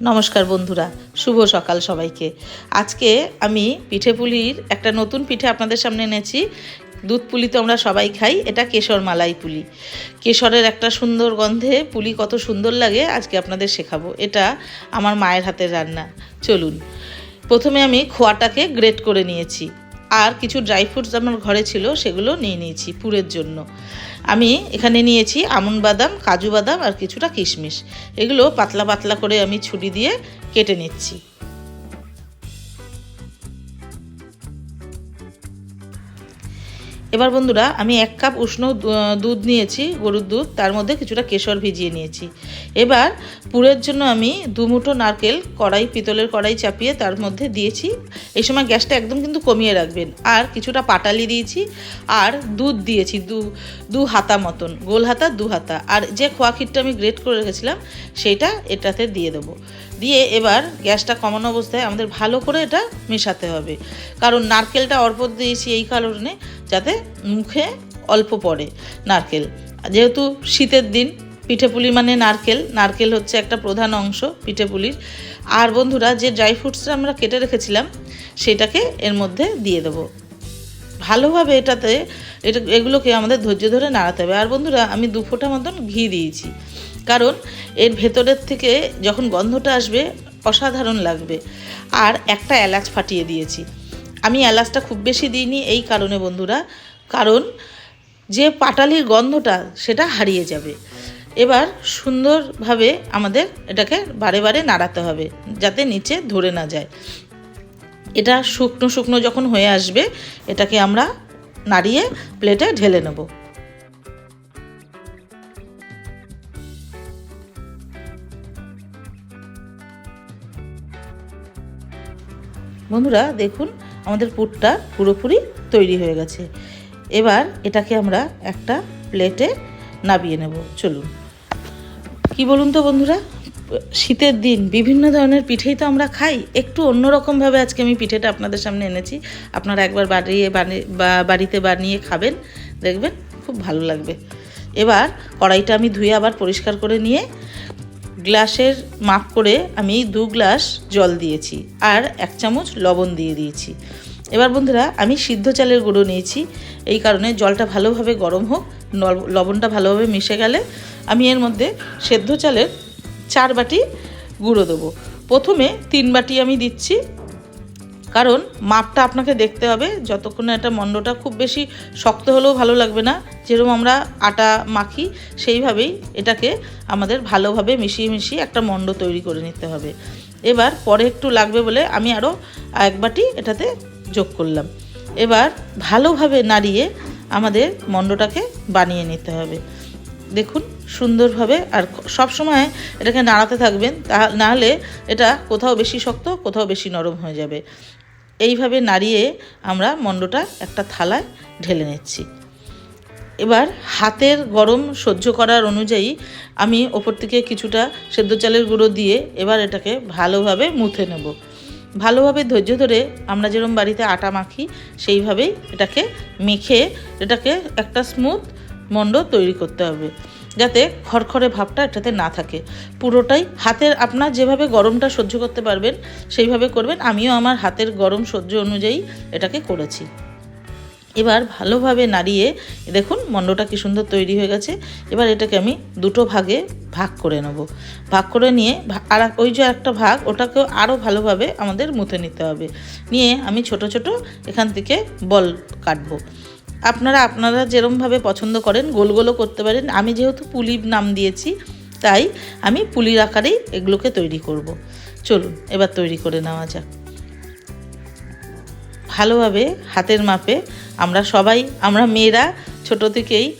নমস্কার বন্ধুরা, শুভ সকাল সবাইকে। আজকে আমি পিঠে পুলির একটা নতুন পিঠে আপনাদের সামনে এনেছি। দুধ পুলি তো আমরা সবাই খাই, এটা কেশর মালাই পুলি। কেশরের একটা সুন্দর গন্ধে পুলি কত সুন্দর লাগে, আজকে আপনাদের শেখাবো। এটা আমার মায়ের হাতের রান্না। চলুন, প্রথমে আমি খোয়াটাকে গ্রেট করে নিয়েছি। আর কিছু ড্রাই ফ্রুটস আমার ঘরে ছিল, সেগুলো নিয়ে নিয়েছি পুরের জন্য। আমি এখানে নিয়েছি আমন বাদাম, কাজু বাদাম আর কিছুটা কিশমিশ। এগুলো পাতলা পাতলা করে আমি ছুরি দিয়ে কেটে নিচ্ছি। এবার বন্ধুরা, আমি এক কাপ উষ্ণ দুধ নিয়েছি, গরুর দুধ, তার মধ্যে কিছুটা কেশর ভিজিয়ে নিয়েছি। এবার পুরের জন্য আমি দু মুঠো নারকেল, কড়াই, পিতলের কড়াই চাপিয়ে তার মধ্যে দিয়েছি। এই সময় গ্যাসটা একদম কিন্তু কমিয়ে রাখবেন। আর কিছুটা পাটালি দিয়েছি, আর দুধ দিয়েছি, দু দু হাতা মতন, গোল হাতা, দু হাতা। আর যে খোয়া ক্ষীরটা আমি গ্রেট করে রেখেছিলাম, সেইটা এটাতে দিয়ে দেবো। দিয়ে এবার গ্যাসটা কমানো অবস্থায় আমাদের ভালো করে এটা মেশাতে হবে। কারণ নারকেলটা অল্প দিয়েছি এই কারণে যাতে মুখে অল্প পড়ে নারকেল। যেহেতু শীতের দিন, পিঠেপুলি মানে নারকেল নারকেল হচ্ছে একটা প্রধান অংশ পিঠেপুলির। আর বন্ধুরা, যে ড্রাই ফ্রুটসটা আমরা কেটে রেখেছিলাম, সেটাকে এর মধ্যে দিয়ে দেবো। ভালোভাবে এটাতে, এটা, এগুলোকে আমাদের ধৈর্য ধরে নাড়াতে হবে। আর বন্ধুরা, আমি দু ফোঁটা মতন ঘি দিয়েছি। কারণ এর ভেতরের থেকে যখন গন্ধটা আসবে, অসাধারণ লাগবে। আর একটা এলাচ ফাটিয়ে দিয়েছি। আমি এলাচটা খুব বেশি দিইনি এই কারণে বন্ধুরা। কারণ যে পাটালির গন্ধটা, সেটা হারিয়ে যাবে। এবার সুন্দরভাবে আমাদের এটাকে বারে বারে নাড়াতে হবে, যাতে নিচে ধরে না যায়। এটা শুকনো শুকনো যখন হয়ে আসবে, এটাকে আমরা নাড়িয়ে প্লেটে ঢেলে নেব। বন্ধুরা, দেখুন, আমাদের পুরটা পুরোপুরি তৈরি হয়ে গেছে। এবার এটাকে আমরা একটা প্লেটে নাবিয়ে নেব। চলুন। কি বলুন তো বন্ধুরা? শীতের দিন, বিভিন্ন ধরনের পিঠেই তো আমরা খাই। একটু অন্যরকমভাবে আজকে আমি পিঠেটা আপনাদের সামনে এনেছি। আপনারা একবার বাড়িয়ে বাড়িতে বানিয়ে খাবেন, দেখবেন খুব ভালো লাগবে। এবার কড়াইটা আমি ধুয়ে আবার পরিষ্কার করে নিয়ে গ্লাসের মাপ করে আমি দু গ্লাস জল দিয়েছি আর এক চামচ লবণ দিয়ে দিয়েছি। এবার বন্ধুরা, আমি সিদ্ধ চালের গুঁড়ো নিয়েছি। এই কারণে জলটা ভালোভাবে গরম হোক লবণটা ভালোভাবে মিশে গেলে আমি এর মধ্যে সেদ্ধ চালের চার বাটি গুঁড়ো দেবো। প্রথমে তিন বাটি আমি দিচ্ছি কারণ মাপটা আপনাকে দেখতে হবে, যতক্ষণ এটা মণ্ডটা খুব বেশি শক্ত হলেও ভালো লাগবে না, যেরকম আমরা আটা মাখি, সেইভাবেই এটাকে আমাদের ভালোভাবে মিশিয়ে মিশিয়ে একটা মণ্ড তৈরি করে নিতে হবে। এবার পরে একটু লাগবে বলে আমি আরও এক বাটি এটাতে যোগ করলাম। এবার ভালোভাবে নাড়িয়ে আমাদের মণ্ডটাকে বানিয়ে নিতে হবে। দেখুন সুন্দরভাবে, আর সব সময় এটাকে নাড়াতে থাকবেন, তা নাহলে এটা কোথাও বেশি শক্ত, কোথাও বেশি নরম হয়ে যাবে। এইভাবে নাড়িয়ে আমরা মণ্ডটা একটা থালায় ঢেলে নিচ্ছি। এবার হাতের গরম সহ্য করার অনুযায়ী আমি ওপর থেকে কিছুটা সেদ্ধ চালের গুঁড়ো দিয়ে এবার এটাকে ভালোভাবে মুথে নেব। ভালোভাবে ধৈর্য ধরে আমরা যেরকম বাড়িতে আটা মাখি, সেইভাবেই এটাকে মেখে এটাকে একটা স্মুথ মণ্ড তৈরি করতে হবে। যাতে খড়খড়ে ভাবটা এটাতে না থাকে। পুরোটাই হাতের আপনার যেভাবে গরমটা সহ্য করতে পারবেন, সেইভাবে করবেন। আমিও আমার হাতের গরম সহ্য অনুযায়ী এটাকে করেছি। এবার ভালোভাবে নাড়িয়ে, দেখুন মণ্ডটা কি সুন্দর তৈরি হয়ে গেছে। এবার এটাকে আমি দুটো ভাগে ভাগ করে নেব। ভাগ করে নিয়ে আর ওই যে একটা ভাগ, ওটাকেও আরও ভালোভাবে আমাদের মুথে নিতে হবে। নিয়ে আমি ছোট ছোট এখান থেকে বল কাটবো। আপনারা আপনারা যেরমভাবে পছন্দ করেন গোল গোলও করতে পারেন। আমি যেহেতু পুলি নাম দিয়েছি, তাই আমি পুলির আকারেই এগুলোকে তৈরি করব। চলুন, এবার তৈরি করে নেওয়া যাক। ভালোভাবে হাতের মাপে আমরা সবাই, আমরা মেয়েরা ছোট থেকেই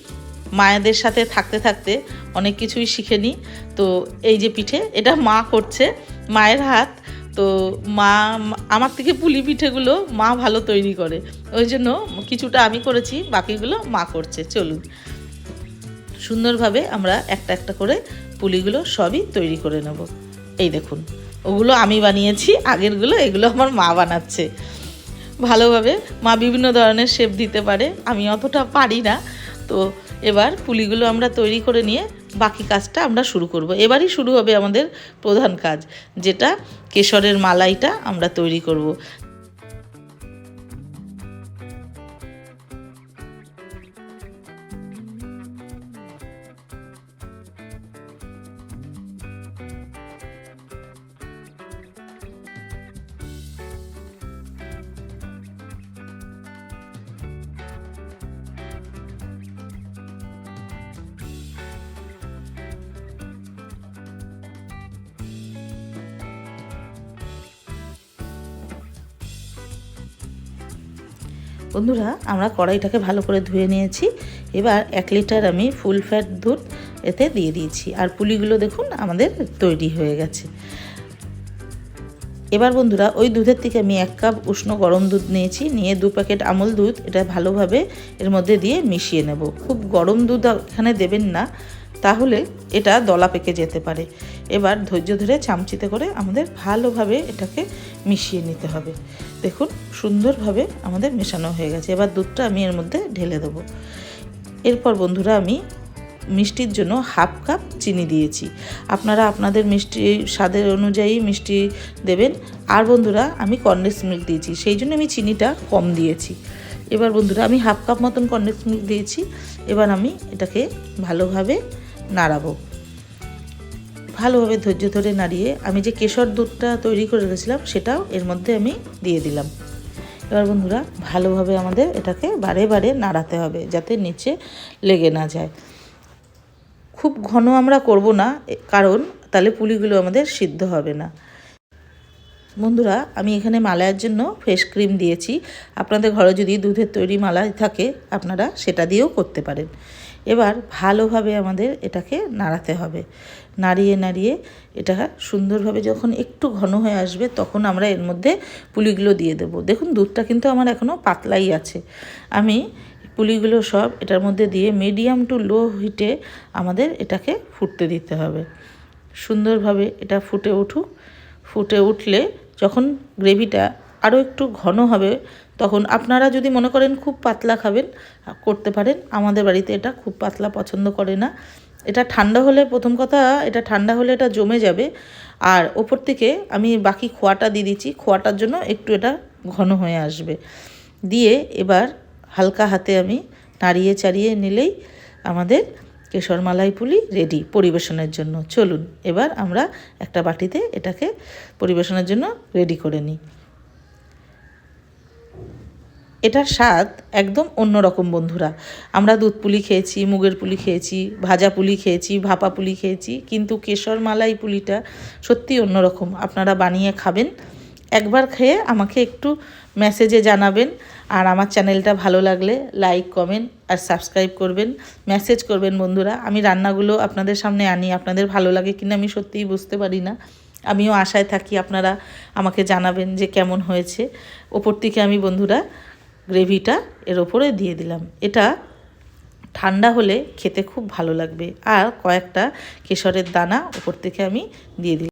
মায়েদের সাথে থাকতে থাকতে অনেক কিছুই শিখে নিই। তো এই যে পিঠে, এটা মা করছে। মায়ের হাত তো মা, আমার থেকে পুলি পিঠেগুলো মা ভালো তৈরি করে। ওই জন্য কিছুটা আমি করেছি, বাকিগুলো মা করছে, চলুন। সুন্দরভাবে আমরা একটা একটা করে পুলিগুলো সবই তৈরি করে নেব। এই দেখুন, ওগুলো আমি বানিয়েছি, আগেরগুলো এগুলো আমার মা বানাচ্ছে। ভালোভাবে মা বিভিন্ন ধরনের শেপ দিতে পারে, আমি অতটা পারি না। তো এবার পুলিগুলো আমরা তৈরি করে নিয়ে বাকি কাজটা আমরা শুরু করব। এবারই শুরু হবে আমাদের প্রধান কাজ, যেটা কেশরের মালাইটা আমরা তৈরি করব। বন্ধুরা, আমরা কড়াইটাকে ভালো করে ধুয়ে নিয়েছি। এবার এক লিটার আমি ফুল ফ্যাট দুধ এতে দিয়ে দিয়েছি। আর পুলিগুলো দেখুন, আমাদের তৈরি হয়ে গেছে। এবার বন্ধুরা, ওই দুধের থেকে আমি এক কাপ উষ্ণ গরম দুধ নিয়েছি। নিয়ে দু প্যাকেট আমল দুধ, এটা ভালোভাবে এর মধ্যে দিয়ে মিশিয়ে নেব। খুব গরম দুধ এখানে দেবেন না। তাহলে এটা দলা পেকে যেতে পারে। এবার ধৈর্য ধরে চামচিতে করে আমাদের ভালোভাবে এটাকে মিশিয়ে নিতে হবে। দেখুন, সুন্দরভাবে আমাদের মেশানো হয়ে গেছে। এবার দুধটা আমি এর মধ্যে ঢেলে দেবো। এরপর বন্ধুরা, আমি মিষ্টির জন্য হাফ কাপ চিনি দিয়েছি। আপনারা আপনাদের মিষ্টি স্বাদের অনুযায়ী মিষ্টি দেবেন। আর বন্ধুরা, আমি কন্ডেন্স মিল্ক দিয়েছি, সেই জন্য আমি চিনিটা কম দিয়েছি। এবার বন্ধুরা, আমি হাফ কাপ মতন কন্ডেন্স মিল্ক দিয়েছি। এবার আমি এটাকে ভালোভাবে নাড়াবো। ভালোভাবে ধৈর্য ধরে নাড়িয়ে আমি যে কেশর দুধটা তৈরি করে রেখেছিলাম, সেটাও এর মধ্যে আমি দিয়ে দিলাম। এবার বন্ধুরা, ভালোভাবে আমাদের এটাকে বারে বারে নাড়াতে হবে যাতে নিচে লেগে না যায়। খুব ঘন আমরা করব না কারণ তাহলে পুলিগুলো আমাদের সিদ্ধ হবে না। বন্ধুরা, আমি এখানে মালাইয়ের জন্য ফেস ক্রিম দিয়েছি। আপনাদের ঘরে যদি দুধের তৈরি মালাই থাকে, আপনারা সেটা দিয়েও করতে পারেন। এবার ভালোভাবে আমাদের এটাকে নাড়াতে হবে। নাড়িয়ে নাড়িয়ে এটা সুন্দরভাবে যখন একটু ঘন হয়ে আসবে, তখন আমরা এর মধ্যে পুলিগুলো দিয়ে দেব। দেখুন, দুধটা কিন্তু আমার এখনও পাতলাই আছে। আমি পুলিগুলো সব এটার মধ্যে দিয়ে মিডিয়াম টু লো হিটে আমাদের এটাকে ফুটতে দিতে হবে। সুন্দরভাবে এটা ফুটে উঠুক। ফুটে উঠলে যখন গ্রেভিটা আরও একটু ঘন হবে, তখন আপনারা যদি মনে করেন খুব পাতলা খাবেন, করতে পারেন। আমাদের বাড়িতে এটা খুব পাতলা পছন্দ করে না। এটা ঠান্ডা হলে, প্রথম কথা, এটা ঠান্ডা হলে এটা জমে যাবে। আর ওপর থেকে আমি বাকি খোয়াটা দিয়ে দিচ্ছি, খোয়াটার জন্য একটু এটা ঘন হয়ে আসবে। দিয়ে এবার হালকা হাতে আমি নাড়িয়ে চাড়িয়ে নিলেই আমাদের কেশর মালাই পুলি রেডি পরিবেশনের জন্য। চলুন, এবার আমরা একটা বাটিতে এটাকে পরিবেশনের জন্য রেডি করে নিই। এটার স্বাদ একদম অন্যরকম বন্ধুরা। আমরা দুধ পুলি খেয়েছি, মুগের পুলি খেয়েছি, ভাজা পুলি খেয়েছি, ভাপা পুলি খেয়েছি, কিন্তু কেশর মালাই পুলিটা সত্যি অন্যরকম আপনারা বানিয়ে খাবেন, একবার খেয়ে আমাকে একটু মেসেজে জানাবেন। আর আমার চ্যানেলটা ভালো লাগলে লাইক কমেন্ট আর সাবস্ক্রাইব করবেন। মেসেজ করবেন বন্ধুরা। আমি রান্নাগুলো আপনাদের সামনে আনি। আপনাদের ভালো লাগে কিনা আমি সত্যিই বুঝতে পারি না। আমিও আশায় থাকি আপনারা আমাকে জানাবেন যে কেমন হয়েছে। ওপর থেকে আমি বন্ধুরা গ্রেভিটা এর ওপরে দিয়ে দিলাম। এটা ঠান্ডা হলে খেতে খুব ভালো লাগবে। আর কয়েকটা কেশরের দানা ওপর থেকে আমি দিয়ে দিলাম।